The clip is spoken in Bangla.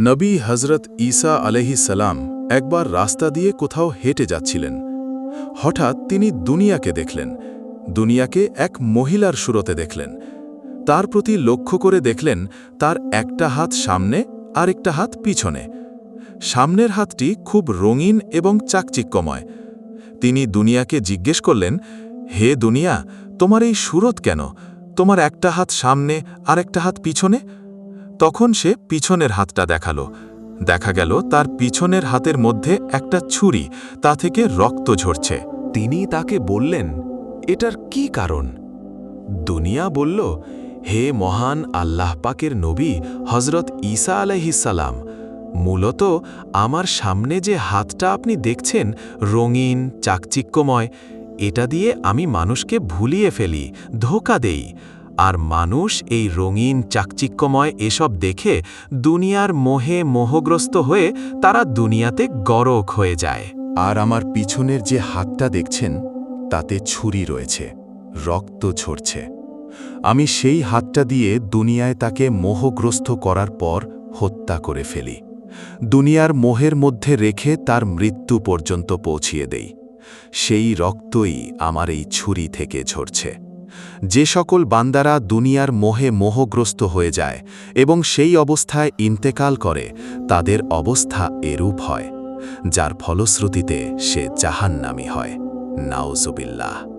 নবী হজরত ঈসা আলহি সালাম একবার রাস্তা দিয়ে কোথাও হেঁটে যাচ্ছিলেন। হঠাৎ তিনি দুনিয়াকে দেখলেন, দুনিয়াকে এক মহিলার সুরতে দেখলেন। তার প্রতি লক্ষ্য করে দেখলেন, তার একটা হাত সামনে আর একটা হাত পিছনে। সামনের হাতটি খুব রঙিন এবং চাকচিক্যময়। তিনি দুনিয়াকে জিজ্ঞেস করলেন, হে দুনিয়া, তোমার এই সুরত কেন? তোমার একটা হাত সামনে আর একটা হাত পিছনে? তখন সে পিছনের হাতটা দেখাল। দেখা গেল তার পিছনের হাতের মধ্যে একটা ছুরি, তা থেকে রক্ত ঝরছে। তিনি তাকে বললেন, এটার কি কারণ? দুনিয়া বলল, হে মহান আল্লাহ পাকের নবী হজরত ঈসা আলাইহিসাল্লাম মূলত আমার সামনে যে হাতটা আপনি দেখছেন রঙিন, চাকচিক্যময়, এটা দিয়ে আমি মানুষকে ভুলিয়ে ফেলি, ধোকা দেই। আর মানুষ এই রঙিন, চাকচিক্যময় এসব দেখে দুনিয়ার মোহে মোহগ্রস্ত হয়ে তারা দুনিয়াতে গরক হয়ে যায়। আর আমার পিছনের যে হাতটা দেখছেন, তাতে ছুরি রয়েছে, রক্ত ঝরছে। আমি সেই হাতটা দিয়ে দুনিয়ায় তাকে মোহগ্রস্ত করার পর হত্যা করে ফেলি। দুনিয়ার মোহের মধ্যে রেখে তার মৃত্যু পর্যন্ত পৌঁছিয়ে দেই। সেই রক্তই আমার এই ছুরি থেকে ঝরছে। যে সকল বান্দারা দুনিয়ার মোহে মোহগ্রস্ত হয়ে যায় এবং সেই অবস্থায় ইন্তেকাল করে, তাদের অবস্থা এরূপ হয়, যার ফলশ্রুতিতে সে জাহান্নামি হয়। নাউজুবিল্লাহ।